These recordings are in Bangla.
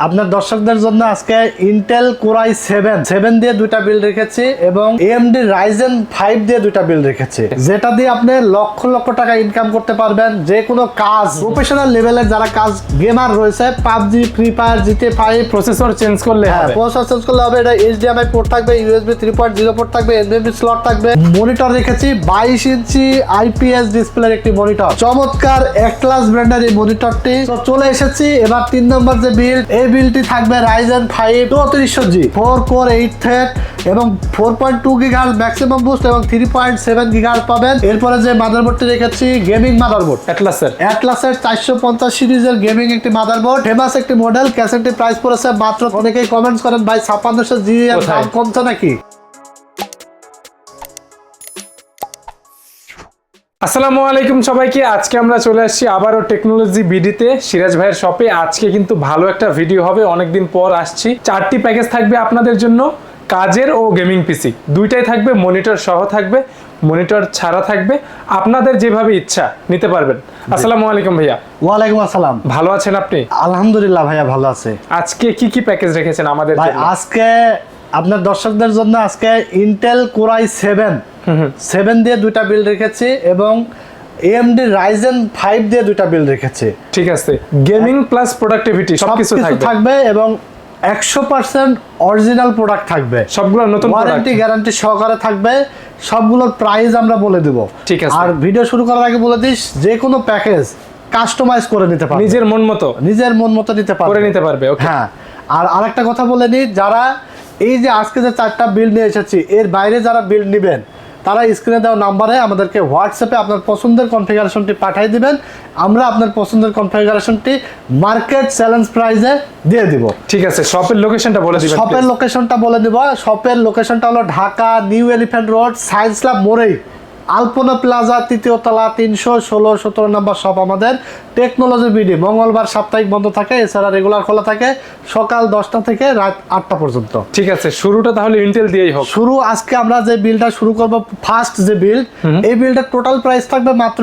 আপনার দর্শকদের জন্য আজকে ইন্টেল কোরাই সেভেন সেভেন দিয়ে দুইটা বিল রেখেছি এবং এএমডি রাইজেন ফাইভ দিয়ে দুইটা বিল রেখেছি। যেটা দিয়ে আপনি লক্ষ লক্ষ টাকা ইনকাম করতে পারবেন। যে কোনো কাজ প্রফেশনাল লেভেলের যারা কাজ গেমার রয়েছে PUBG free fire GTA five processor change করলে হ্যাঁ প্রসেসর চেঞ্জ করলে হবে। এটা এইচডিএমআই পোর্ট থাকবে USB three point zero port থাকবে এনবিএমডি স্লট থাকবে। মনিটর রেখেছি বাইশ ইঞ্চি আইপিএস ডিসপ্লের একটি মনিটর চমৎকার এক ক্লাস ব্র্যান্ডের এই মনিটরটি চলে এসেছি এবার তিন নম্বর যে বিল এই বিলটি থাকবে রাইজেন ফাইভ চৌত্রিশশো G four core eight thread এবং ফোর পয়েন্ট টু গিগার ম্যাক্সিমাম বুস্ট এবং থ্রি পয়েন্ট সেভেন গিগার পাবেন। এরপরে যে মাদারবোর্ডটি রেখেছি গেমিং মাদারবোর্ড অ্যাটলাসের অ্যাটলাসের চারশো পঞ্চাশ সিরিজের গেমিং একটি মাদারবোর্ড ফেমাস একটি মডেল ক্যাসেটটি প্রাইস পড়েছে মাত্র অনেকেই কমেন্টস করেন ভাই ছাপ্পান্নশো জি দাম কমছে নাকি? আসসালামু আলাইকুম সবাইকে। আজকে আমরা চলে আসছি আবারও টেকনোলজি বিডিতে সিরাজ ভাইয়ের শপে। আজকে কিন্তু ভালো একটা ভিডিও হবে। অনেকদিন পর আসছি। চারটি প্যাকেজ থাকবে আপনাদের জন্য। কাজের ও গেমিং পিসি দুইটাই থাকবে মনিটর সহ থাকবে মনিটর ছাড়া থাকবে। আপনাদের যেভাবে ইচ্ছা নিতে পারবেন। আসসালামু আলাইকুম ভাইয়া। ওয়ালাইকুম আসসালাম। ভালো আছেন আপনি? আলহামদুলিল্লাহ ভাইয়া ভালো আছে। আজকে কি কি প্যাকেজ রেখেছেন আমাদের ভাই আজকে আপনার দর্শকদের জন্য আজকে ইন্টেল কোরাই সেভেন সেভেন দিয়ে দুইটা বিল রেখেছি এবং এএমডি রাইজেন ফাইভ দিয়ে দুইটা বিল রেখেছি। ঠিক আছে। গেমিং প্লাস প্রোডাক্টিভিটি সবকিছু থাকবে। এবং একশো পার্সেন্ট অরিজিনাল প্রোডাক্ট থাকবে। সবগুলো নতুন ওয়ারেন্টি গ্যারান্টি সহকারে থাকবে। সবগুলোর প্রাইস আমরা বলে দেব। ঠিক আছে। আর ভিডিও শুরু করার আগে বলে দিস যে কোনো প্যাকেজ কাস্টমাইজ করে নিতে পারবে। নিজের মন মতো। নিজের মন মতো নিতে পারবে। করে নিতে পারবে হ্যাঁ। আর আরেকটা কথা বলে নিই যারা এই যে আজকে যে চারটা বিল নিয়ে এসেছি এর বাইরে যারা বিল নেবেন তারা স্ক্রিনে দেওয়া নাম্বারে আমাদেরকে হোয়াটসঅ্যাপে আপনার পছন্দের কনফিগারেশনটি পাঠিয়ে দিবেন। আমরা আপনার পছন্দের কনফিগারেশনটি মার্কেট চ্যালেঞ্জ প্রাইজে দিয়ে দিব। ঠিক আছে শপের লোকেশনটা বলে দিবেন শপের লোকেশনটা বলে দিব। শপের লোকেশনটা হলো Dhaka new elephant road science club মোড়েই Alpana plaza তৃতীয় তলা তিনশো ষোলো সতেরো নম্বর সব আমাদের। টেকনোলজি বিডি মঙ্গলবার সাপ্তাহিক বন্ধ থাকে এছাড়া রেগুলার খোলা থাকে সকাল দশটা থেকে রাত আটটা পর্যন্ত। ঠিক আছে শুরুটা তাহলে ইন্টেল দিয়েই হোক। শুরু আজকে আমরা যে বিলটা শুরু করব ফার্স্ট যে বিল এই বিলটা টোটাল প্রাইস থাকবে মাত্র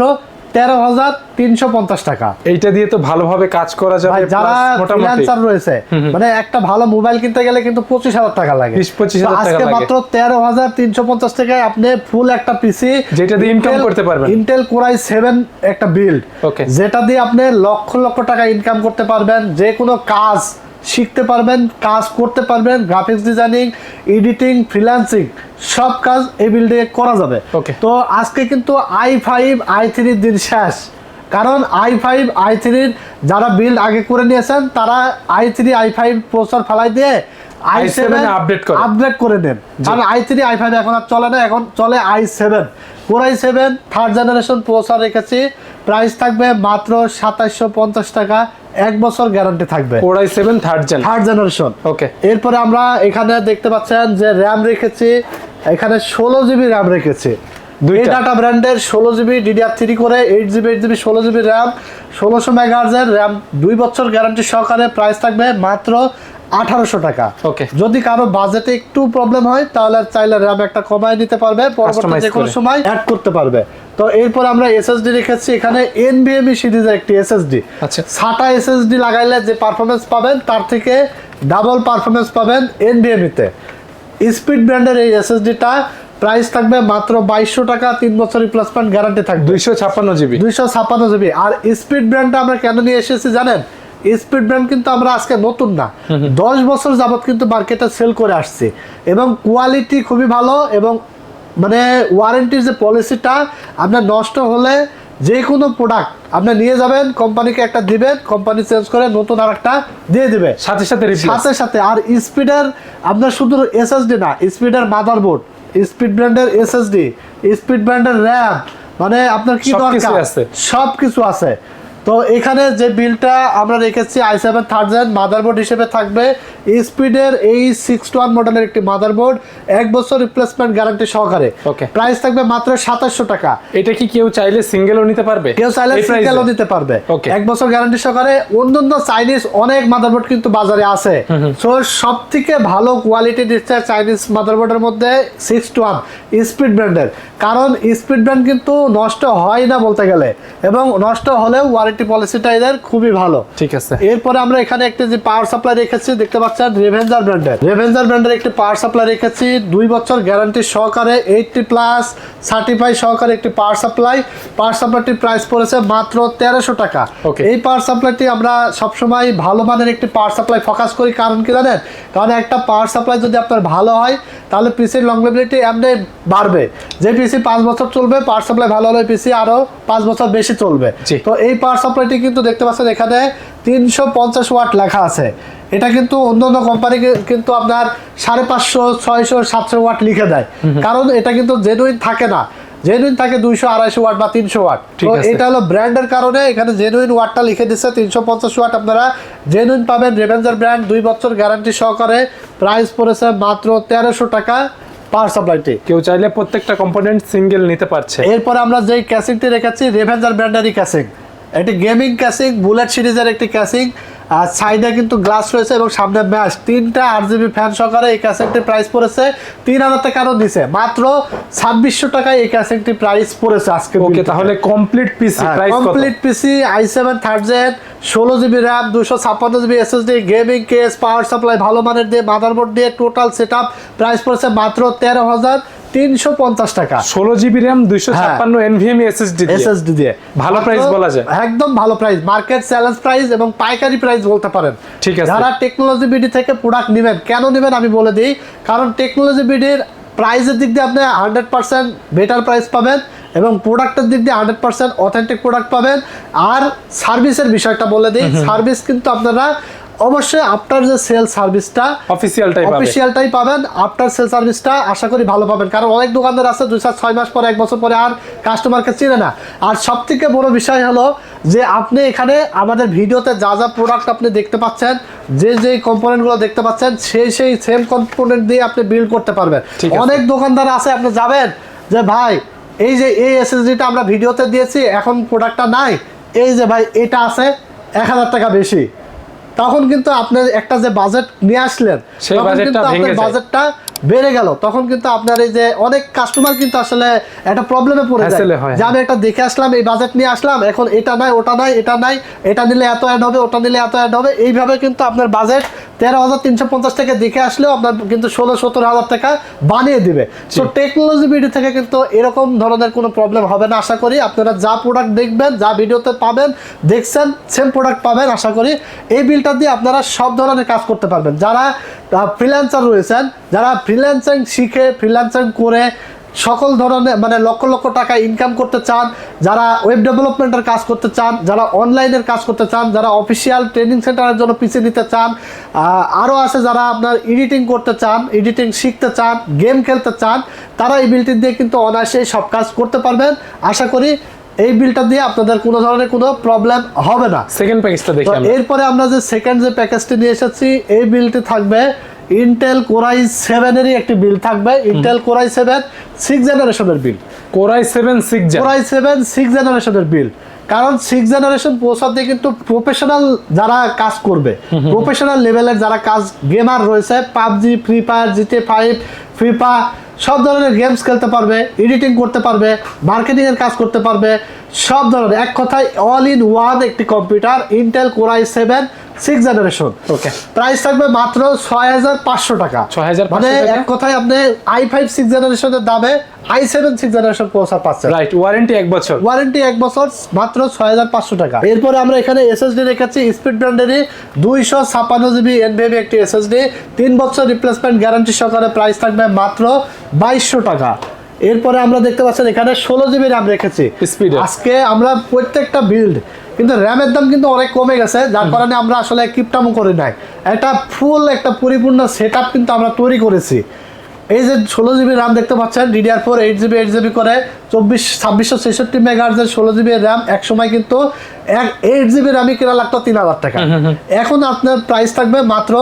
তেরো হাজার তিনশো পঞ্চাশ টাকা। এইটা দিয়ে তো ভালোভাবে কাজ করা যাবে যারা ফ্রিল্যান্সার রয়েছে মানে একটা ভালো মোবাইল কিনতে গেলে কিন্তু পঁচিশ হাজার টাকা লাগে। 20-25,000 আজকে মাত্র তেরো হাজার তিনশো পঞ্চাশ টাকায় আপনি ফুল একটা পিসি যেটা দিয়ে income করতে পারবেন। ইন্টেল কোরাই সেভেন একটা বিল্ড যেটা দিয়ে আপনি লক্ষ লক্ষ টাকা ইনকাম করতে পারবেন যে কোনো কাজ শিখতে পারবেন কাজ করতে পারবেন গ্রাফিক্স ডিজাইনিং এডিটিং ফ্রিল্যান্সিং সব কাজ এই বিল দিয়ে করা যাবে। Okay. তো আজকে কিন্তু আই ফাইভ আই থ্রির দিন শেষ। কারণ আই ফাইভ আই থ্রির যারা বিল্ড আগে করে নিয়েছেন তারা I three I five processor ফালাই দিয়ে আই সেভেন আপডেট করে। আপগ্রেড করে নেন। কারণ আই থ্রি আই ফাইভ এখন আর চলে না এখন চলে I seven four I seven third generation processor রেখেছি। প্রাইস থাকবে মাত্র সাতাশশো পঞ্চাশ টাকা। এক বছর গ্যারান্টি থাকবে। Core i seven third gen third generation okay এরপরে আমরা এখানে দেখতে পাচ্ছেন যে র্যাম রেখেছি এখানে ষোলো জিবি র্যাম রেখেছি। দুই টাটা ডাটা ব্র্যান্ডের ষোলো জিবি ডিডিআর থ্রি করে এইট জিবি এইট জিবি ষোলো জিবি র্যাম ষোলোশো মেগাহার্জের র্যাম দুই বছর গ্যারান্টি সহকারে প্রাইস থাকবে মাত্র আঠারোশো টাকা। Okay. যদি কারও বাজেটে একটু প্রবলেম হয় তাহলে চাইলে র্যাম একটা কমায় নিতে পারবে পরবর্তী যে কোনো সময় অ্যাড করতে পারবে। তো এরপর আমরা এসএসডি রেখেছি এখানে এনবিএমই সিরিজের একটি এসএসডি আচ্ছা। সাটা এসএসডি লাগাইলে যে পারফরমেন্স পাবেন তার থেকে ডাবল পারফরমেন্স পাবেন এনবিএমিতে স্পিড ব্র্যান্ডের এই এসএসডিটা প্রাইস থাকবে মাত্র বাইশশো টাকা তিন বছর রিপ্লেসমেন্ট গ্যারান্টি থাকবে। দুইশো ছাপ্পান্ন জিবি দুইশো ছাপ্পান্ন জিবি আর স্পিড ব্র্যান্ডটা আমরা কেন নিয়ে এসেছি জানেন? স্পিড ব্র্যান্ড কিন্তু আমরা আজকে নতুন না। দশ বছর যাবত কিন্তু মার্কেটে সেল করে আসছে। এবং কোয়ালিটি খুবই ভালো এবং মানে ওয়ারেন্টির যে পলিসিটা আপনার নষ্ট হলে যে কোনো প্রোডাক্ট আপনি নিয়ে যাবেন কোম্পানিকে একটা দিবেন কোম্পানি চেঞ্জ করে নতুন আর একটা দিয়ে দিবে। সাথে সাথে সাথে সাথে। আর স্পিডের আপনার শুধু এসএসডি না স্পিডের মাদারবোর্ড স্পিড ব্র্যান্ডের এসএসডি স্পিড ব্র্যান্ডের র্যাম মানে আপনার কি সবকিছু দরকার। সব কিছু আছে। তো এখানে যে বিলটা আমরা রেখেছি আই সেভেন থার্ড মাদারবোর্ড হিসেবে থাকবে। স্পিডের এই সিক্স ওয়ান মডেলের একটি মাদারবোর্ড এক বছর রিপ্লেসমেন্ট গ্যারান্টি সহকারে। Okay. প্রাইস থাকবে মাত্র সাতাশশো টাকা। এটা কি কেউ চাইলে সিঙ্গেলও নিতে পারবে? কেউ চাইলে? সিঙ্গেলও দিতে পারবে। Okay. এক বছর গ্যারান্টি সহকারে অন্যান্য চাইনিজ অনেক মাদারবোর্ড কিন্তু বাজারে আছে। সো সব থেকে ভালো কোয়ালিটি দিচ্ছে চাইনিজ মাদারবোর্ডের মধ্যে সিক্স টু ওয়ান স্পিড ব্র্যান্ডের কারণ স্পিড ব্র্যান্ড কিন্তু নষ্ট হয় না বলতে গেলে। এবং নষ্ট হলেও ওয়ারেন্টি ওয়ারেন্টি পলিসিটা এদের খুবই ভালো। ঠিক আছে। এরপরে আমরা এখানে একটা যে পাওয়ার সাপ্লাই রেখেছি দেখতে পাচ্ছেন রেভেঞ্জার ব্র্যান্ডের রেভেঞ্জার ব্র্যান্ডের একটি পাওয়ার সাপ্লাই রেখেছি দুই বছর গ্যারান্টি সহকারে এইটটি প্লাস সার্টিফাই সহকারে একটি পাওয়ার সাপ্লাই পাওয়ার সাপ্লাইটির প্রাইস পড়েছে মাত্র তেরোশো টাকা। Okay. এই পাওয়ার সাপ্লাইটি আমরা সবসময় ভালো মানের একটি পাওয়ার সাপ্লাই ফোকাস করি কারণ কি জানেন? কারণ একটা পাওয়ার সাপ্লাই যদি আপনার ভালো হয় তাহলে পিসির লংলিবিলিটি এমনি বাড়বে। যে পিসি পাঁচ বছর চলবে পাওয়ার সাপ্লাই ভালো হলে পিসি আরও পাঁচ বছর বেশি চলবে। তো এই পাওয়ার সাপ্লাইটি কিন্তু দেখতে পাচ্ছেন এখানে তিনশো পঞ্চাশ ওয়াট লেখা আছে। এটা কিন্তু অন্য অন্য কোম্পানি কিন্তু আপনার সাড়ে পাঁচশো ছয়শো সাতশো ওয়াট লিখে দেয়। কারণ এটা কিন্তু জেনুইন থাকে না। জেনুইন থাকে দুইশো আড়াইশো ওয়াট বা তিনশো ওয়াট। তো। এটা হলো ব্র্যান্ডের কারণে এখানে জেনুইন ওয়াটটা লিখে দিচ্ছে তিনশো পঞ্চাশ ওয়াট আপনারা জেনুইন পাবেন। রেভেঞ্জার ব্র্যান্ড দুই বছর গ্যারান্টি সহকারে প্রাইস পড়েছে মাত্র তেরোশো টাকা পাওয়ার সাপ্লাইটি কেউ চাইলে প্রত্যেকটা কম্পোনেন্ট সিঙ্গেল নিতে পারছে। এরপর আমরা যেই ক্যাসিংটি রেখেছি রেভেঞ্জার ব্র্যান্ডেরই ক্যাসিং এটি গেমিং ক্যাসিং বুলেট সিরিজের একটি ক্যাসিং আর সাইডে কিন্তু গ্লাস রয়েছে এবং সামনে ম্যাশ তিনটা আট জিবি ফ্যান সহকারে এই ক্যাসেটটির প্রাইস পড়েছে তিন হাজার টাকা আরও দিছে। মাত্র ছাব্বিশশো টাকায় এই ক্যাসেটটির প্রাইস পড়েছে আজকে ওকে তাহলে complete PC complete PC I seven third gen ষোলো জিবি র্যাম দুশো ছাপ্পান্ন GB SSD gaming case power supply ভালো মানের দিয়ে মাদারবোর্ড দিয়ে টোটাল সেট আপ প্রাইস পড়েছে মাত্র তেরো হাজার তিনশো পঞ্চাশ টাকা। ষোলো জিবি র্যাম দুইশো ছাপ্পান্ন এনভিএমই এসএসডি এসএসডি দিয়ে। ভালো মাত্র বলা যায়। একদম ভালো প্রাইস মার্কেট চ্যালেঞ্জ প্রাইস এবং পাইকারি প্রাইস বলতে পারেন। ঠিক আছে। যারা টেকনোলজি বিডি থেকে প্রোডাক্ট নেবেন কেন নেবেন আমি বলে দিই। কারণ টেকনোলজি বিডির প্রাইসের দিক দিয়ে আপনি হান্ড্রেড পার্সেন্ট বেটার প্রাইস পাবেন এবং প্রোডাক্টের দিক দিয়ে হান্ড্রেড পার্সেন্ট অথেন্টিক প্রোডাক্ট পাবেন। আর সার্ভিসের বিষয়টা বলে দিই। সার্ভিস কিন্তু আপনারা অবশ্যই আফটার যে সেল সার্ভিসটা অফিসিয়াল টাইপ পাবে। অফিসিয়ালটাই পাবেন আফটার সেল সার্ভিসটা আশা করি ভালো পাবেন। কারণ অনেক দোকানদার আছে দুই চার ছয় মাস পরে এক বছর পরে আর কাস্টমারকে চিনে না। আর সব থেকে বড় বিষয় হলো যে আপনি এখানে আমাদের ভিডিওতে যা যা প্রোডাক্ট আপনি দেখতে পাচ্ছেন যে যে কম্পোনেন্টগুলো দেখতে পাচ্ছেন সেই সেই সেম কম্পোনেন্ট দিয়ে আপনি বিল্ড করতে পারবেন। অনেক দোকানদার আছে আপনি যাবেন যে ভাই এই যে এই এসএসডিটা আমরা ভিডিওতে দিয়েছি এখন প্রোডাক্টটা নাই এই যে ভাই এটা আছে এক হাজার টাকা বেশি। তখন কিন্তু আপনার একটা যে বাজেট নিয়ে আসলেন তখন বাজেটটা কিন্তু আপনার বাজেটটা বেড়ে গেল। তখন কিন্তু আপনার এই যে অনেক কাস্টমার কিন্তু আসলে একটা প্রবলেমে পড়ে যায়। যে আমি একটা দেখে আসলাম এই বাজেট নিয়ে আসলাম এখন এটা নাই ওটা নাই এটা নাই এটা নিলে এত অ্যাড হবে ওটা নিলে এত অ্যাড হবে এইভাবে কিন্তু আপনার বাজেট তেরো হাজার তিনশো পঞ্চাশ টাকা দেখে আসলেও আপনার কিন্তু ষোলো সতেরো হাজার টাকা বানিয়ে দিবে। তো টেকনোলজি ভিডিও থেকে কিন্তু এরকম ধরনের কোনো প্রবলেম হবে না আশা করি। আপনারা যা প্রোডাক্ট দেখবেন যা ভিডিওতে পাবেন দেখছেন সেম প্রোডাক্ট পাবেন আশা করি। এই বিলটা দিয়ে আপনারা সব ধরনের কাজ করতে পারবেন। যারা ফ্রিল্যান্সার রয়েছেন যারা ফ্রিল্যান্সিং শিখে ফ্রিল্যান্সিং করে সকল ধরনের মানে লক্ষ লক্ষ টাকা ইনকাম করতে চান যারা ওয়েব ডেভেলপমেন্টের কাজ করতে চান যারা অনলাইনের কাজ করতে চান যারা অফিসিয়াল ট্রেনিং সেন্টারের জন্য পিছিয়ে নিতে চান আরও আছে যারা আপনার এডিটিং করতে চান এডিটিং শিখতে চান গেম খেলতে চান তারা এই বিলটি দিয়ে কিন্তু অনায়াসেই সব কাজ করতে পারবেন। আশা করি এই বিলটা দিয়ে আপনাদের কোনো ধরনের কোনো প্রবলেম হবে না। সেকেন্ড প্যাকেজটা দেখি এরপরে আমরা যে সেকেন্ড যে প্যাকেজটি নিয়ে এসেছি এই বিলটি থাকবে ইন্টেল কোরাই সেভেনেরই একটি বিল থাকবে। ইন্টেল কোরাই সেভেন সিক্স জেনারেশনের build core i seven six core i seven six জেনারেশনের বিল কারণ সিক্স জেনারেশন পৌঁছাতে কিন্তু প্রফেশনাল যারা কাজ করবে প্রফেশনাল লেভেলের যারা কাজ গেমার রয়েছে PUBG free fire GTA five FIFA সব ধরনের গেমস খেলতে পারবে এডিটিং করতে পারবে মার্কেটিং এর কাজ করতে পারবে সব ধরনের। এক কথায় অল ইন ওয়ান একটি computer Intel core i seven six generation okay price থাকবে মাত্র ছয় হাজার পাঁচশো টাকা। 6,500 মানে এক কথায় আপনি আই ফাইভ সিক্স জেনারেশনের দামে আই সেভেন সিক্স জেনারেশন পৌঁছা পাচ্ছেন। রাইট ওয়ারেন্টি এক বছর। ওয়ারেন্টি এক বছর মাত্র ছয় হাজার পাঁচশো টাকা। এরপরে আমরা এখানে এসএসডি রেখেছি স্পিড ব্র্যান্ডেরই দুইশো ছাপ্পান্ন জিবি এনভিএমি একটি এসএসডি তিন বছর রিপ্লেসমেন্ট গ্যারান্টি সহকারে প্রাইস থাকবে মাত্র বাইশশো টাকা। এরপরে আমরা দেখতে পাচ্ছেন এখানে ষোলো জিবি র্যাম রেখেছি। এর। আজকে আমরা প্রত্যেকটা বিল্ড কিন্তু র্যামের দাম কিন্তু অনেক কমে গেছে যার কারণে আমরা আসলে কিপটামো করে নাই। একটা ফুল একটা পরিপূর্ণ সেট কিন্তু আমরা তৈরি করেছি। এই যে ষোলো জিবি র্যাম দেখতে পাচ্ছেন DDR four eight GB eight GB করে চব্বিশ ছাব্বিশশো ছেষট্টি মেগাহার্জের ষোলো জিবি র্যাম একসময় কিন্তু এক এইট জিবি র্যামই কেনা লাগতো তিন হাজার টাকা। এখন আপনার প্রাইস থাকবে মাত্র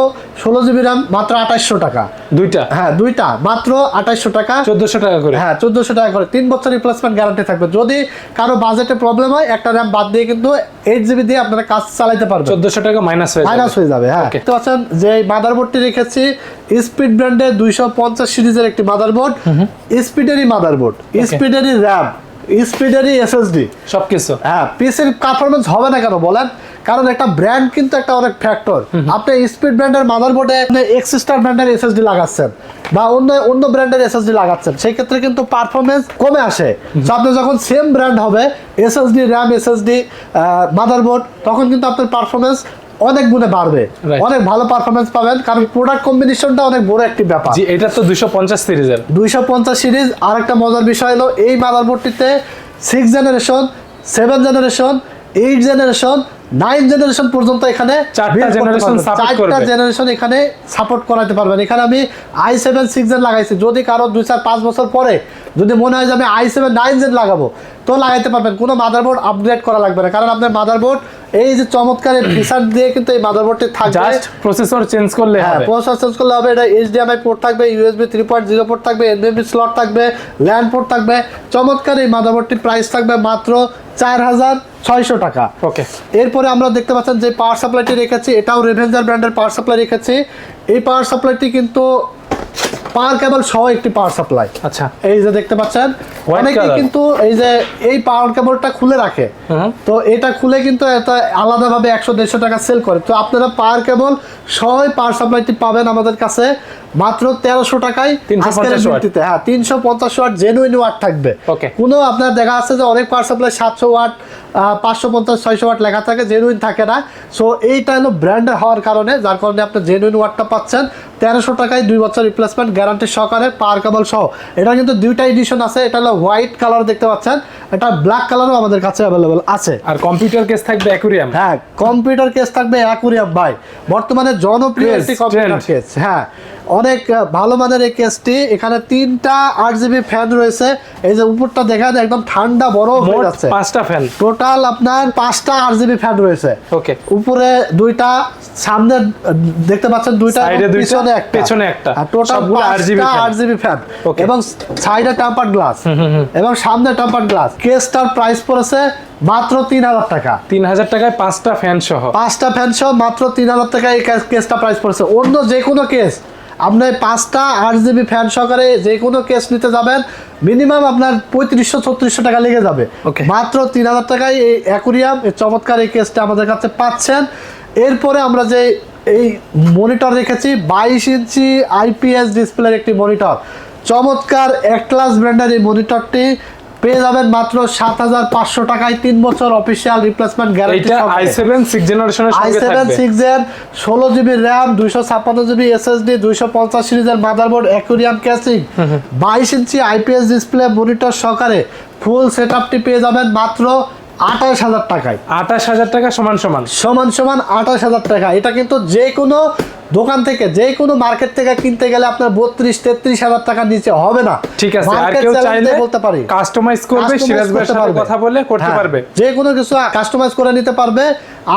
ষোলো জিবি র্যাম মাত্র আঠাশশো টাকা। দুইটা? হ্যাঁ দুইটা মাত্র আঠাশশো টাকা। চোদ্দশো টাকা করে? হ্যাঁ চোদ্দশো টাকা করে। তিন বছর রিপ্লেসমেন্ট গ্যারান্টি থাকবে। যদি কারও বাজেটে প্রবলেম হয় একটা র্যাম বাদ দিয়ে কিন্তু এইট জিবি দিয়ে আপনারা কাজ চালাইতে পারবেন। চোদ্দশো টাকা মাইনাস হয়ে মাইনাস যাবে হয়ে যাবে হ্যাঁ। দেখতে পাচ্ছেন যে মাদারবোর্ডটি রেখেছি স্পিড ব্র্যান্ডের দুইশো পঞ্চাশ সিরিজের একটি মাদারবোর্ড স্পিডেরই মাদারবোর্ড স্পিডেরই র্যাম স্পিডেরই এসএসডি সবকিছু। হ্যাঁ পিসির পারফরমেন্স হবে না কেন বলেন? কারণ একটা ব্র্যান্ড কিন্তু একটা অনেক ফ্যাক্টর আপনি স্পিড ব্র্যান্ডের মাদারবোর্ডে এক্সিস্টার ব্র্যান্ডের এসএসডি লাগাচ্ছেন বা অন্য অন্য ব্র্যান্ডের এসএসডি লাগাচ্ছেন সেই ক্ষেত্রে কিন্তু পারফরমেন্স কমে আসে। তো আপনি যখন সেম ব্র্যান্ড হবে এসএসডি র্যাম এসএসডি মাদারবোর্ড তখন কিন্তু আপনার পারফরমেন্স অনেক গুণে বাড়বে। অনেক ভালো পারফরমেন্স পাবেন কারণ প্রোডাক্ট কম্বিনেশনটা অনেক বড় একটি ব্যাপার। জি এটা তো দুশো পঞ্চাশ সিরিজের। দুইশো পঞ্চাশ সিরিজ আরেকটা মজার বিষয় হলো এই মাদারবোর্ডটিতে six generation seven generation eight generation nine generation পর্যন্ত এখানে চারটা। জেনারেশন এখানে সাপোর্ট করাতে পারবেন। এখানে আমি আই সেভেন সিক্স জেন লাগাইছি। যদি কারও দুই চার পাঁচ বছর পরে যদি মনে হয় যে আমি আই সেভেন নাইন জেন লাগাবো তো লাগাইতে পারবেন। কোনো মাদারবোর্ড আপগ্রেড করা লাগবে না। কারণ আপনার মাদারবোর্ড এই যে চমৎকার ফিচার দিয়ে কিন্তু এই মাদারবোর্ডটি থাকবে। জাস্ট প্রসেসর চেঞ্জ করলে হ্যাঁ প্রসেসর চেঞ্জ করলে হবে। এটা এইচডিএমআই পোর্ট থাকবে USB three point zero port থাকবে এনবিএমবি স্লট থাকবে ল্যান্ড পোর্ট থাকবে। চমৎকার এই মাদারবোর্ডটির প্রাইস থাকবে মাত্র চার হাজার ছয়শো টাকা। ওকে। এরপরে আমরা দেখতে পাচ্ছেন যে পাওয়ার সাপ্লাইটি রেখেছি এটাও রেভেঞ্জার ব্র্যান্ডের পাওয়ার সাপ্লাই রেখেছি। এই পাওয়ার সাপ্লাইটি কিন্তু পাওয়ার কেবল সহ একটি পাওয়ার সাপ্লাই আচ্ছা। এই যে দেখতে পাচ্ছেন অনেকে কিন্তু এই যে এই পাওয়ার কেবলটা খুলে রাখে। তো এটা খুলে কিন্তু এটা আলাদাভাবে একশো দেড়শো টাকা সেল করে। তো আপনারা পাওয়ার কেবল সহই পাওয়ার সাপ্লাইটি পাবেন আমাদের কাছে মাত্র তেরোশো টাকায় 350 আজকের ভিত্তিতে। হ্যাঁ তিনশো পঞ্চাশ ওয়াট জেনুইন ওয়াট থাকবে. কোনো আপনার দেখা আছে যে অনেক পাওয়ার সাপ্লাই সাতশো ওয়াট পাঁচশো পঞ্চাশ, ছয়শো ওয়াট লেখা থাকে জেনুইন থাকে না। সো এইটা হলো ব্র্যান্ডের হওয়ার কারণে, যার কারণে আপনি জেনুইন ওয়াটটা পাচ্ছেন। তেরোশো টাকায় দুই বছর রিপ্লেসমেন্ট গ্যারান্টি সহকারে পার কেবল সহ। এটা কিন্তু দুইটা এডিশন আছে, এটা হলো হোয়াইট কালার দেখতে পাচ্ছেন। এটা ব্ল্যাক কালারও আমাদের কাছে অ্যাভেলেবল আছে। আর কম্পিউটার কেস থাকবে অ্যাকুরিয়াম হ্যাঁ কম্পিউটার কেস থাকবে অ্যাকুরিয়াম ভাই। বর্তমানে জনপ্রিয় একটি কম্পিউটার কেস হ্যাঁ অনেক ভালো মানের এই কেসটি এখানে তিনটা আট জিবি ফ্যান রয়েছে। এই যে উপরটা দেখা যায় একদম ঠান্ডা বড় হয়ে যাচ্ছে। পাঁচটা ফ্যান টোটাল আপনার পাঁচটা আট জিবি ফ্যান রয়েছে। ওকে উপরে দুইটা সামনে দেখতে পাচ্ছেন দুইটা পিছনে একটা। পেছনে একটা। টোটাল পাঁচটা fan। আট জিবি ফ্যান. এবং সাইডে টেম্পার গ্লাস এবং সামনে টেম্পার গ্লাস কেসটার প্রাইস পড়েছে মাত্র তিন হাজার টাকা। তিন হাজার টাকায় পাঁচটা ফ্যান সহ। পাঁচটা ফ্যান সহ মাত্র তিন হাজার টাকা এই কেসটা প্রাইস পড়েছে। অন্য যে কোনো কেস আপনার পাঁচটা আট জিবি ফ্যান সহকারে যে কোনো কেস নিতে যাবেন মিনিমাম আপনার পঁয়ত্রিশশো ছত্রিশশো টাকা লেগে যাবে। Okay. মাত্র তিন হাজার টাকায় এই অ্যাকুরিয়াম এই চমৎকার এই কেসটা আমাদের কাছে পাচ্ছেন। এরপরে আমরা যে এই মনিটর রেখেছি বাইশ ইঞ্চি আইপিএস ডিসপ্লের একটি মনিটর চমৎকার একলাস ব্র্যান্ডের এই মনিটরটি পেয়ে যাবেন মাত্র সাত হাজার পাঁচশো টাকায় তিন বছর official replacement guarantee I seven six জেনারেশনের আই সেভেন সিক্স এর ষোলো জিবি র্যাম দুইশো ছাপ্পান্ন জিবি এসএসডি দুইশো পঞ্চাশ সিরিজের মাদারবোর্ড অ্যাকুরিয়াম ক্যাসিং বাইশ ইঞ্চি আইপিএস ডিসপ্লে মনিটর সহকারে ফুল সেট আপটি পেয়ে যাবেন মাত্র আঠাশ হাজার টাকায়। আঠাশ হাজার টাকা সমান সমান। সমান সমান আঠাশ হাজার টাকা। এটা কিন্তু যে কোনো দোকান থেকে যে কোনো মার্কেট থেকে কিনতে গেলে আপনার বত্রিশ তেত্রিশ হাজার টাকার নিচে হবে না। ঠিক আছে আর কেউ চাইলে বলতে পারি। কাস্টমাইজ করবে সিরাজ ভাইয়ের সাথে কথা বলে করতে হ্যাঁ, পারবে। যে কোনো কিছু কাস্টমাইজ করে নিতে পারবে।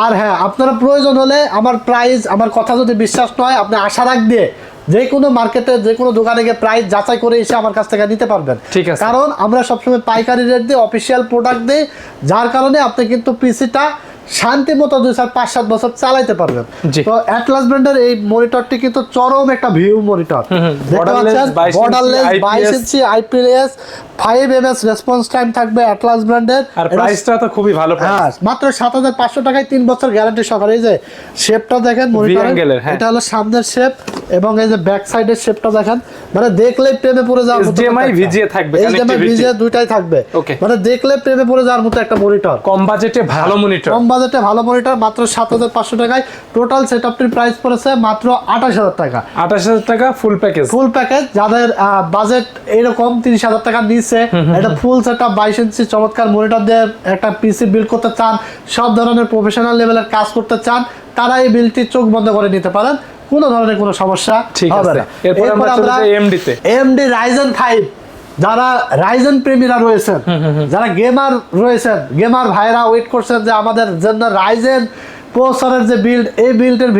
আর হ্যাঁ আপনারা প্রয়োজন হলে আমার প্রাইস আমার কথা যদি বিশ্বাস নয় আপনি আশা রাখ দিয়ে যে কোনো মার্কেটে যে কোনো দোকানে গিয়ে প্রাইস যাচাই করে এসে আমার কাছ থেকে নিতে পারবেন। ঠিক আছে। কারণ আমরা সবসময় পাইকারি রেট দিই অফিসিয়াল প্রোডাক্ট দিই যার কারণে আপনি কিন্তু পিসিটা শান্তি মতো দুই চার পাঁচ সাত বছর চালাইতে পারবেন। তো অ্যাটলাস ব্র্যান্ডের এই মনিটরটি কিন্তু চরম একটা ভিউ মনিটর Borderless 22 বর্ডারলেস বাইশ ইঞ্চি IPS five M S response time থাকবে অ্যাটলাস ব্র্যান্ডের আর প্রাইসটা তো খুবই ভালো হ্যাঁ মাত্র সাত হাজার পাঁচশো টাকায় তিন বছর গ্যারান্টি সহকারে এই যে শেপটা দেখেন এর, হ্যাঁ। এটা হলো সামনের শেপ এবং এই যে ব্যাক সাইডের শেপটা দেখেন। মানে দেখলে প্রেমে পড়ে যাওয়ার মতো একটা। VGA থাকবে, connectivity। VGA দুইটাই থাকবে। মানে দেখলে প্রেমে পড়ে যাওয়ার মতো একটা মনিটর কম বাজেটে ভালো মনিটর বাজেটে ভালো মনিটর মাত্র সাত হাজার পাঁচশো টাকায়। টোটাল সেট আপটির প্রাইস পড়েছে মাত্র আঠাশ হাজার টাকা। আঠাশ হাজার টাকা ফুল প্যাকেজ ফুল প্যাকেজ যাদের বাজেট এরকম তিরিশ হাজার টাকা নিচ্ছে এটা ফুল সেট আপ বাইশ ইঞ্চি চমৎকার মনিটর দিয়ে একটা পিসি বিল্ড করতে চান সব ধরনের প্রফেশনাল লেভেলের কাজ করতে চান তারা এই বিলটি চোখ বন্ধ করে নিতে পারেন। কোনো ধরনের কোনো সমস্যা ঠিক হবে আছে। না। এরপর আমরা AMD তে। এমডি রাইজেন ফাইভ যারা রাইজেন প্রেমীরা রয়েছেন যারা গেমার রয়েছেন গেমার ভাইরা ওয়েট করছেন যে আমাদের জন্য রাইজেন প্রসেসরের যে বিল্ড এই বিল্ডের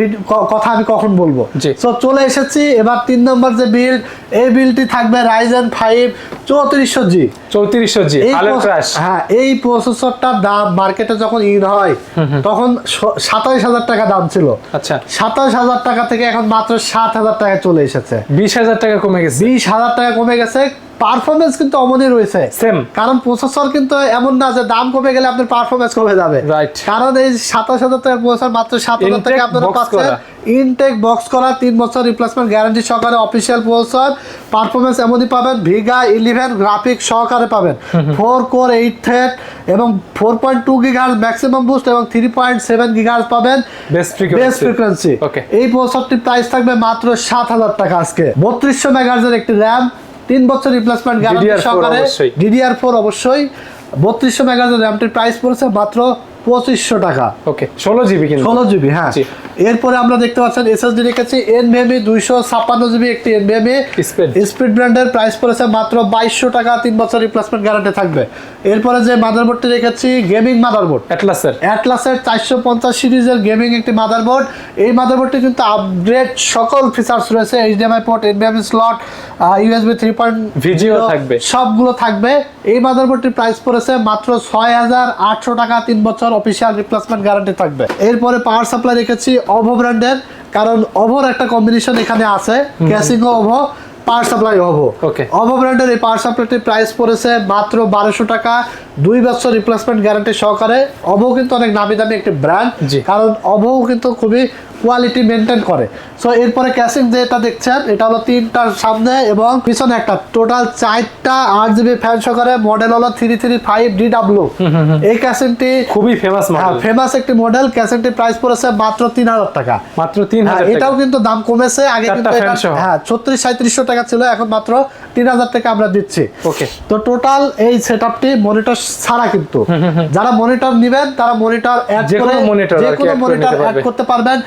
কথা আমি কখন বলব। তো চলে এসেছি এবার তিন নম্বর যে বিল্ড এই বিল্ডটি থাকবে রাইজেন ফাইভ চৌত্রিশশো জি। চৌত্রিশশো জি হ্যাঁ এই প্রসেসরটার দাম মার্কেটে যখন ইন হয় তখন সাতাশ হাজার টাকা দাম ছিল। আচ্ছা। সাতাশ হাজার টাকা থেকে এখন মাত্র সাত হাজার টাকা চলে এসেছে। বিশ হাজার টাকা কমে গেছে। বিশ হাজার টাকা কমে গেছে। পারফরমেন্স কিন্তু অমনই রয়েছে। সেম কারণ প্রসেসর কিন্তু এমন না যে দাম কমে গেলে আপনার পারফরমেন্স কমে যাবে। Right. কারণ এই সাতাশ হাজার টাকার প্রসেসর মাত্র সাত হাজার টাকা আপনারা পাচ্ছেন। ইনটেক বক্স করা তিন বছর রিপ্লেসমেন্ট গ্যারান্টি সহকারে অফিসিয়াল প্রসেসর পারফরমেন্স এমনই পাবেন ভিগা ইলেভেন গ্রাফিক সহকারে পাবেন। ফোর কোর এইট থ্রেড এবং ফোর পয়েন্ট টু গিগার্স ম্যাক্সিমাম বুস্ট এবং থ্রি পয়েন্ট সেভেন গিগার্স পাবেন। Best frequency. এই প্রসেসরটির প্রাইস থাকবে মাত্র সাত হাজার টাকা আজকে। বত্রিশশো মেগাহার্জের একটি র্যাম তিন বছর রিপ্লেসমেন্ট গ্যারান্টি DDR4 সহকারে অবশ্যই। ডিডিআর ফোর অবশ্যই বত্রিশশো মেগাহার্জের র্যামটির প্রাইস পড়েছে মাত্র পঁচিশশো টাকা। ওকে ষোলো জিবি কিন্তু। ষোলো জিবি হ্যাঁ। এরপরে আমরা দেখতে পাচ্ছেন এসএসডি রেখেছি এনভিএমই দুইশো ছাপ্পান্ন জিবি একটি এনভিএমই। স্পিড ব্র্যান্ডের প্রাইস পড়েছে মাত্র বাইশশো টাকা তিন বছর রিপ্লেসমেন্ট গ্যারান্টি থাকবে। এরপরে যে মাদারবোর্ডটি রেখেছি গেমিং মাদারবোর্ড অ্যাটলাসের অ্যাটলাসের চারশো পঞ্চাশ সিরিজের গেমিং একটি মাদারবোর্ড এই মাদারবোর্ডটি কিন্তু আপগ্রেড সকল ফিচার্স রয়েছে HDMI port এনবিএমই slot USB three point VGA থাকবে। সবগুলো থাকবে। এই মাদারবোর্ডটির প্রাইস পড়েছে মাত্র ছয় হাজার আটশো টাকা তিন বছর অফিসিয়াল রিপ্লেসমেন্ট গ্যারান্টি থাকবে। এরপরে পাওয়ার সাপ্লাই রেখেছি অভো ব্র্যান্ডের কারণ অভোর একটা কম্বিনেশন এখানে আছে। ক্যাসিং অভো পাওয়ার সাপ্লাই অভো ব্র্যান্ডের এই পাওয়ার সাপ্লাইটির প্রাইস পড়েছে মাত্র বারোশো টাকা। দুই বছর রিপ্লেসমেন্ট গ্যারান্টি সহকারে। অভো কিন্তু অনেক নামি দামি একটি ব্র্যান্ড। কারণ অভো কিন্তু খুবই কোয়ালিটি মেনটেন করে। সো এরপরে ক্যাসিং যেটা দেখছেন এটা হলো তিনটার সামনে এবং পিছনে একটা। টোটাল চারটা আট জিবি ফ্যান সহকারে মডেল হলো three three five D W এই ক্যাসিংটি খুবই ফেমাস হ্যাঁ ফেমাস একটি মডেল ক্যাসিংটির প্রাইস পড়েছে মাত্র তিন হাজার টাকা। মাত্র তিন হ্যাঁ, হাজার এটাও কিন্তু দাম কমেছে। আগে কিন্তু। হ্যাঁ ছত্রিশ সাঁত্রিশশো টাকা ছিল এখন মাত্র তিন হাজার টাকা আমরা দিচ্ছি। ওকে। তো টোটাল এই সেটআপটি মনিটর ছাড়া কিন্তু। যারা মনিটর নেবেন তারা মনিটর অ্যাড করে যে কোনো মনিটর অ্যাড করতে পারবেন।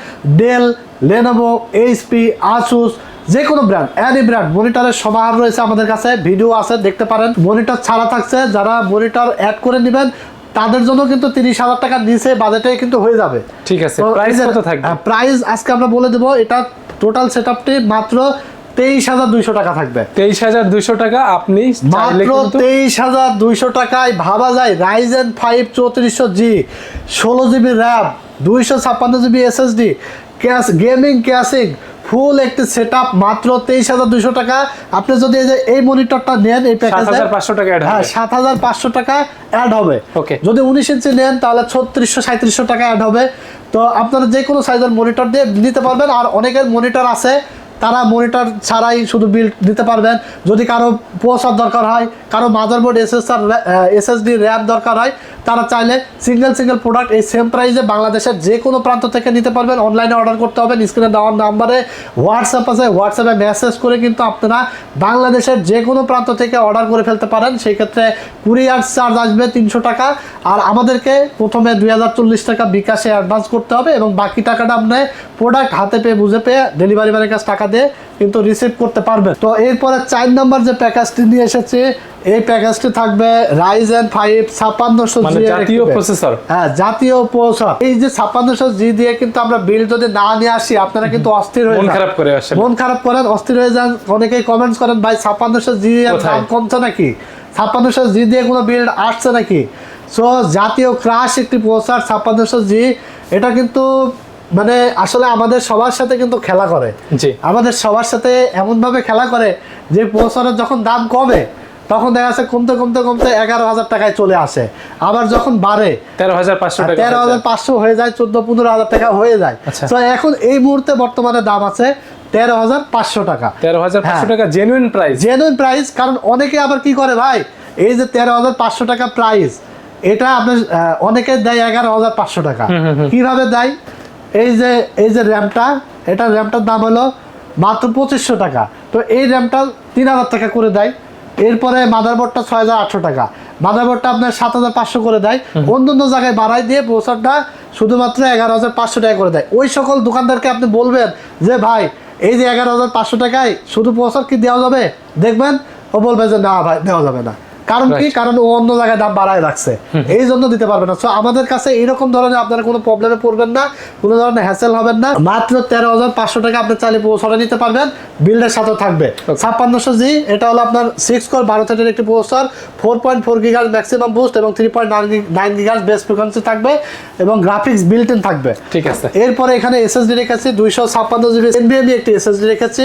ডেল লেনোভো এইচপি আসুস যে কোনো ব্র্যান্ড অ্যানি ব্র্যান্ড মনিটরের সমাহার রয়েছে আমাদের কাছে ভিডিও আছে দেখতে পারেন। মনিটর ছাড়া থাকছে যারা মনিটর অ্যাড করে নেবেন তাদের জন্য কিন্তু তিরিশ হাজার টাকার নিচে বাজেটে কিন্তু হয়ে যাবে। ঠিক আছে প্রাইস কত থাকবে? হ্যাঁ, প্রাইস আজকে আমরা বলে দেবো এটা টোটাল সেট সেটআপটি মাত্র তেইশ হাজার দুইশো টাকা থাকবে। তেইশ হাজার দুইশো টাকা আপনি মাত্র তেইশ হাজার দুইশো টাকায় ভাবা যায় রাইজেন ফাইভ চৌত্রিশশো জি ষোলো জিবি র্যাম দুইশো ছাপ্পান্ন GB SSD cache gaming caching full একটি সেট আপ মাত্র তেইশ হাজার দুইশো টাকা। আপনি যদি এই যে এই মনিটরটা নেন এই প্যাকেজ পাঁচশো টাকা হ্যাঁ সাত হাজার পাঁচশো টাকা অ্যাড হবে। ওকে। যদি উনিশ ইঞ্চি নেন তাহলে ছত্রিশশো সাঁত্রিশশো টাকা অ্যাড হবে। তো আপনারা যে কোনো সাইজের মনিটর দিয়ে নিতে পারবেন। আর অনেকের মনিটর আছে তারা মনিটর ছাড়াই শুধু বিল দিতে পারবেন। যদি কারও প্রসার দরকার হয়, কারও মাদারবোর্ড এসএসআর এসএসডি র্যাম দরকার হয়, তারা চাইলে সিঙ্গেল সিঙ্গেল প্রোডাক্ট এই সেম প্রাইসে বাংলাদেশের যে কোনো প্রান্ত থেকে নিতে পারবেন। অনলাইনে অর্ডার করতে হবে স্ক্রিনে দেওয়ার নাম্বারে হোয়াটসঅ্যাপ আছে। হোয়াটসঅ্যাপে মেসেজ করে কিন্তু আপনারা বাংলাদেশের যে কোনো প্রান্ত থেকে অর্ডার করে ফেলতে পারেন। সেই ক্ষেত্রে কুরিয়ার চার্জ আসবে তিনশো টাকা। আর আমাদেরকে প্রথমে দুই হাজার চল্লিশ টাকা বিকাশে অ্যাডভান্স করতে হবে এবং বাকি টাকাটা আপনি প্রোডাক্ট হাতে পেয়ে, বুঝে পেয়ে ডেলিভারি ম্যানের কাছে টাকা দিয়ে কিন্তু রিসিভ করতে পারবেন তো এরপরে চার নাম্বার যে প্যাকেজটি নিয়ে এসেছে এই প্যাকেজটি থাকবে রাইজেন ফাইভ ছাপ্পান্নশো মানে জাতীয় প্রসেসর হ্যাঁ জাতীয় প্রসেসর এই যে ছাপ্পান্নশো জি দিয়ে কিন্তু আমরা বিল যদি না নিয়ে আসি আপনারা কিন্তু অস্থির হয়ে মন খারাপ করে আসেন। মন খারাপ করেন অস্থির হয়ে যান। অনেকেই কমেন্টস করেন ভাই ছাপ্পান্নশো জি এর দাম কমছে নাকি? ছাপ্পান্নশো জি দিয়ে কোনো বিল আসছে নাকি? সো জাতীয় ক্রাশ একটি প্রসার ছাপ্পান্নশো জি এটা কিন্তু মানে আসলে আমাদের সবার সাথে কিন্তু খেলা করে। জি। আমাদের সবার সাথে এমনভাবে খেলা করে যে প্রসারের যখন দাম কমে তখন দেখা যাচ্ছে কমতে কমতে কমতে এগারো হাজার টাকায় চলে আসে। আবার যখন বাড়ে তেরো হাজার পাঁচশো টাকা তেরো হাজার পাঁচশো হয়ে যায় চোদ্দ পনেরো হাজার টাকা হয়ে যায়। আচ্ছা। তো এখন এই মুহূর্তে বর্তমানে দাম আছে তেরো হাজার পাঁচশো টাকা। তেরো হাজার পাঁচশো হ্যাঁ। টাকা জেনুইন প্রাইস জেনুইন প্রাইস কারণ অনেকে আবার কি করে ভাই এই যে তেরো হাজার পাঁচশো টাকা প্রাইস এটা আপনার অনেকে দেয় এগারো হাজার পাঁচশো টাকা। কীভাবে দেয়? এই যে এই যে র্যামটা এটা র্যামটার দাম হলো মাত্র পঁচিশশো টাকা। তো এই র্যামটা তিন হাজার টাকা করে দেয়। এরপরে মাদারবোর্ডটা ছয় হাজার আটশো টাকা। মাদারবোর্ডটা আপনার সাত হাজার পাঁচশো করে দেয়। অন্য অন্য জায়গায় বাড়াই দিয়ে প্রসারটা শুধুমাত্র এগারো হাজার পাঁচশো টাকা করে দেয়। ওই সকল দোকানদারকে আপনি বলবেন যে ভাই এই যে এগারো হাজার পাঁচশো টাকায় শুধু প্রসার কি দেওয়া যাবে? দেখবেন ও বলবে যে না ভাই দেওয়া যাবে না। কারণ কি? কারণ ও অন্য জায়গায় দাম বাড়ায় রাখছে। এই জন্য দিতে পারবে না। সো আমাদের কাছে এরকম ধরনের আপনারা কোনো প্রবলেমে পড়বেন না। কোনো ধরনের হ্যাসেল হবেন না। মাত্র তেরো হাজার পাঁচশো টাকা আপনি চাইলে পৌঁছানো নিতে পারবেন। বিল্ডের সাথে থাকবে। ছাপ্পান্নশো জি এটা হলো আপনার সিক্স কোর বারো থার্টির একটি প্রসেসর ফোর পয়েন্ট ফোর গিগার ম্যাক্সিমাম বুস্ট এবং থ্রি পয়েন্ট নাইন গিগার বেস ফ্রিকোয়েন্সি থাকবে এবং গ্রাফিক্স বিল্ট ইন থাকবে। ঠিক আছে। এরপরে এখানে এসএসডি রেখেছি দুইশো ছাপ্পান্ন জিবি এনভিএমি একটি এসএসডি রেখেছি।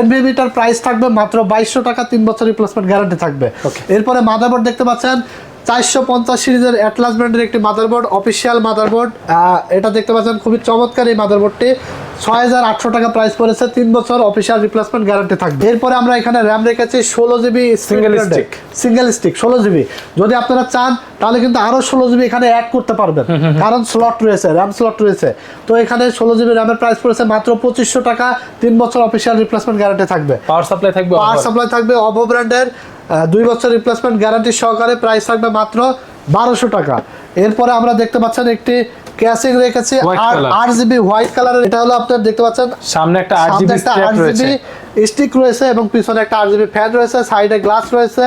এনভিএমিটার প্রাইস থাকবে মাত্র বাইশশো টাকা তিন বছর রিপ্লেসমেন্ট গ্যারান্টি থাকবে। Okay. এরপরে মাদারবোর্ড দেখতে পাচ্ছেন। চারশো পঞ্চাশ সিরিজের অ্যাটলাস ব্র্যান্ডের একটি মাদারবোর্ড অফিসিয়াল মাদারবোর্ড এটা দেখতে পাচ্ছেন খুবই চমৎকার এই মাদারবোর্ডটি ছয় হাজার আটশো টাকা প্রাইস পড়েছে তিন বছর অফিসিয়াল রিপ্লেসমেন্ট গ্যারান্টি থাকবে। এরপরে আমরা এখানে র্যাম রেখেছি ষোলো GB Single stick. Single stick ষোলো জিবি যদি আপনারা চান তাহলে কিন্তু আরও ষোলো জিবি এখানে অ্যাড করতে পারবেন। কারণ স্লট রয়েছে র্যাম স্লট রয়েছে। তো এখানে ষোলো জিবি র্যামের প্রাইস পড়েছে মাত্র পঁচিশশো টাকা তিন বছর অফিসিয়াল রিপ্লেসমেন্ট গ্যারান্টি থাকবে। পাওয়ার সাপ্লাই থাকবে পাওয়ার সাপ্লাই থাকবে অভো ব্র্যান্ডের দুই বছর রিপ্লেসমেন্ট গ্যারান্টি সহকারে প্রাইস থাকবে মাত্র বারোশো টাকা। এরপরে আমরা দেখতে পাচ্ছেন একটি ক্যাসিং রেখেছি আর. আট জিবি হোয়াইট কালারের এটা হলো আপনার দেখতে পাচ্ছেন সামনে একটা আট জিবি স্টিক রয়েছে। এবং পিছনে একটা আট জিবি ফ্যান রয়েছে সাইডে গ্লাস রয়েছে।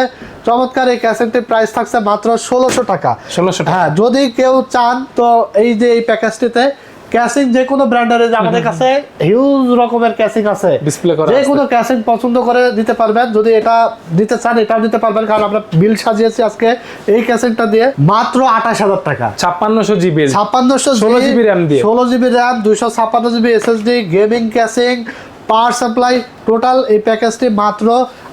চমৎকার এই ক্যাসেটটির প্রাইস থাকছে মাত্র ষোলোশো টাকা। ষোলোশো টাকা। হ্যাঁ যদি কেউ চান তো এই যে এই প্যাকেজটিতে ক্যাসিং যে কোনো ব্র্যান্ডের আমাদের কাছে হিউজ রকমের ক্যাসিং আছে। Display করা যে কোনো ক্যাসিং পছন্দ করে দিতে পারবেন। যদি এটা দিতে চান এটাও দিতে পারবেন কারণ আমরা বিল সাজিয়েছি আজকে এই ক্যাসিংটা দিয়ে। মাত্র আঠাশ হাজার টাকা। ছাপ্পান্নশো জিবি ছাপ্পান্নশো 16 GB RAM দিয়ে। ষোলো জিবি র্যাম দুইশো ছাপ্পান্ন GB SSD gaming casing power supply total এই প্যাকেজটি মাত্র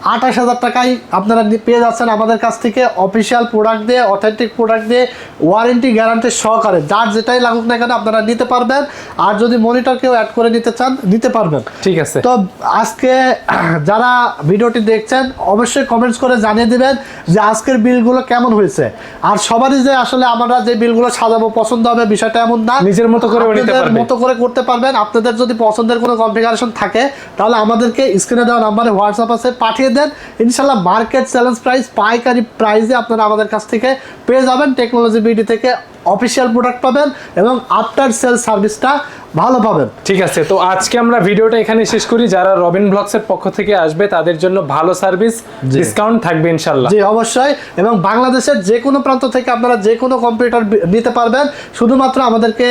আঠাশ হাজার টাকায় আপনারা পেয়ে যাচ্ছেন আমাদের কাছ থেকে অফিসিয়াল প্রোডাক্ট দিয়ে অথেন্টিক প্রোডাক্ট দিয়ে ওয়ারেন্টি গ্যারান্টি সহকারে। যার যেটাই লাগুক না কেন আপনারা নিতে পারবেন। আর যদি মনিটর কেউ অ্যাড করে নিতে চান নিতে পারবেন। ঠিক আছে। তো আজকে যারা ভিডিওটি দেখছেন অবশ্যই কমেন্টস করে জানিয়ে দিবেন যে আজকের বিলগুলো কেমন হয়েছে। আর সবারই যে আসলে আমরা যে বিলগুলো সাজাবো পছন্দ হবে বিষয়টা এমন না। নিজের মতো করে পারবে। মতো করে করতে পারবেন। আপনাদের যদি পছন্দের কোনো কনফিগারেশন থাকে তাহলে আমাদেরকে স্ক্রিনে দেওয়া নাম্বারে হোয়াটসঅ্যাপ আছে পাঠিয়ে দেন ইনশাল্লাহ মার্কেট চ্যালেঞ্জ প্রাইস পাইকারি প্রাইসে আপনারা আমাদের কাছ থেকে পেয়ে যাবেন টেকনোলজি বিডি থেকে অফিসিয়াল প্রোডাক্ট পাবেন এবং আফটার সেল সার্ভিসটা ভালো পাবেন। ঠিক আছে তো আজকে আমরা ভিডিওটা এখানে শেষ করি। যারা রবিন ব্লগস এর পক্ষ থেকে আসবে তাদের জন্য ভালো সার্ভিস ডিসকাউন্ট থাকবে ইনশাল্লাহ জি অবশ্যই। এবং বাংলাদেশের যে কোনো প্রান্ত থেকে আপনারা যে কোনো কম্পিউটার নিতে পারবেন। শুধুমাত্র আমাদেরকে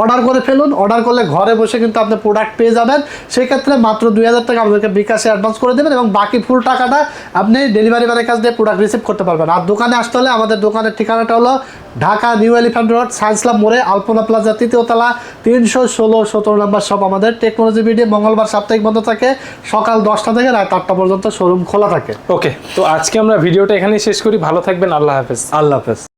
অর্ডার করে ফেলুন। অর্ডার করলে ঘরে বসে কিন্তু আপনি প্রোডাক্ট পেয়ে যাবেন। সেক্ষেত্রে মাত্র দুই হাজার টাকা আমাদেরকে বিকাশে অ্যাডভান্স করে দেবেন এবং বাকি ফুল টাকাটা আপনি ডেলিভারি ম্যানের কাছ দিয়ে প্রোডাক্ট রিসিভ করতে পারবেন। আর দোকানে আসতে হলে আমাদের দোকানের ঠিকানাটা হলো Dhaka new elephant road science মোড়ে আলপনা প্লাজা তৃতীয় তলা তিনশো ষোলো সতেরো নম্বর সব আমাদের। টেকনোলজি ভিডিও মঙ্গলবার সাপ্তাহিক বন্ধ থাকে। সকাল দশটা থেকে রাত আটটা পর্যন্ত শোরুম খোলা থাকে। ওকে তো আজকে আমরা ভিডিওটা এখানেই শেষ করি। ভালো থাকবেন আল্লাহ হাফেজ। আল্লাহ হাফেজ।